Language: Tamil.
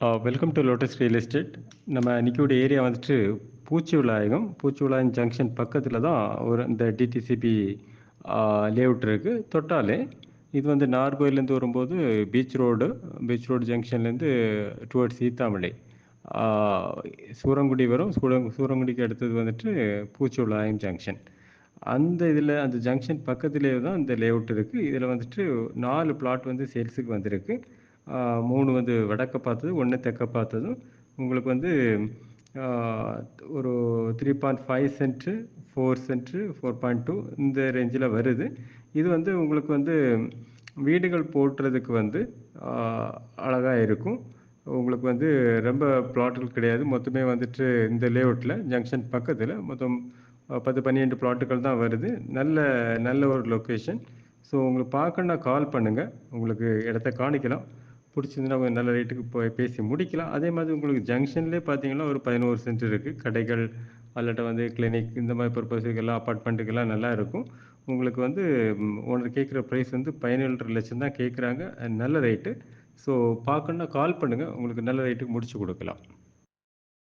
Welcome to Lotus real estate நம்ம இன்னைக்கியோட ஏரியா வந்துட்டு பூச்சி விளாயகம் பூச்சி விநாயகம் ஜங்ஷன் பக்கத்தில் தான் ஒரு இந்த டிடிசிபி லேஅவுட் இருக்குது தொட்டாலே இது வந்து நார்கோயிலேருந்து வரும்போது பீச் ரோடு பீச் ரோடு ஜங்ஷன்லேருந்து டுவர்ட்ஸ் சீத்தாமலை. Uh, சூரங்குடி வரும். சூரங் சூரங்குடிக்கு அடுத்தது வந்துட்டு பூச்சி விநாயகம் ஜங்ஷன் அந்த இதில் அந்த ஜங்ஷன் பக்கத்துலேயே தான் இந்த லேஅவுட் இருக்குது இதில் வந்துட்டு நாலு பிளாட் வந்து சேல்ஸுக்கு வந்திருக்கு. மூணு வந்து வடக்க பார்த்தது ஒன்று தெற்க பார்த்ததும். உங்களுக்கு வந்து ஒரு three point five cent four cent four point two இந்த ரேஞ்சில் வருது. இது வந்து உங்களுக்கு வந்து வீடுகள் போட்டுறதுக்கு வந்து அழகாக இருக்கும். உங்களுக்கு வந்து ரொம்ப பிளாட்டுகள் கிடையாது. மொத்தமே வந்துட்டு இந்த லேஅவுட்டில் ஜங்ஷன் பக்கத்தில் மொத்தம் பத்து பன்னிரெண்டு பிளாட்டுகள் தான் வருது. நல்ல நல்ல ஒரு லொக்கேஷன் ஸோ உங்களுக்கு பார்க்கணுன்னா கால் பண்ணுங்கள் உங்களுக்கு இடத்த காணிக்கலாம். பிடிச்சிருந்துன்னா கொஞ்சம் நல்ல ரேட்டுக்கு போய் பேசி முடிக்கலாம். அதே மாதிரி உங்களுக்கு ஜங்ஷன்லேயே பார்த்தீங்கன்னா ஒரு பதினோரு சென்ட் இருக்குது கடைகள் அல்லாட்ட வந்து கிளினிக் இந்த மாதிரி பர்பஸுக்கெல்லாம் அப்பார்ட்மெண்ட்டுக்கெல்லாம் நல்லா இருக்கும். உங்களுக்கு வந்து ஓனர் கேட்குற ப்ரைஸ் வந்து பதினேழு லட்சம் தான் கேட்குறாங்க. நல்ல ரேட்டு ஸோ பார்க்கணுன்னா கால் பண்ணுங்கள் உங்களுக்கு நல்ல ரேட்டுக்கு முடிச்சு கொடுக்கலாம்.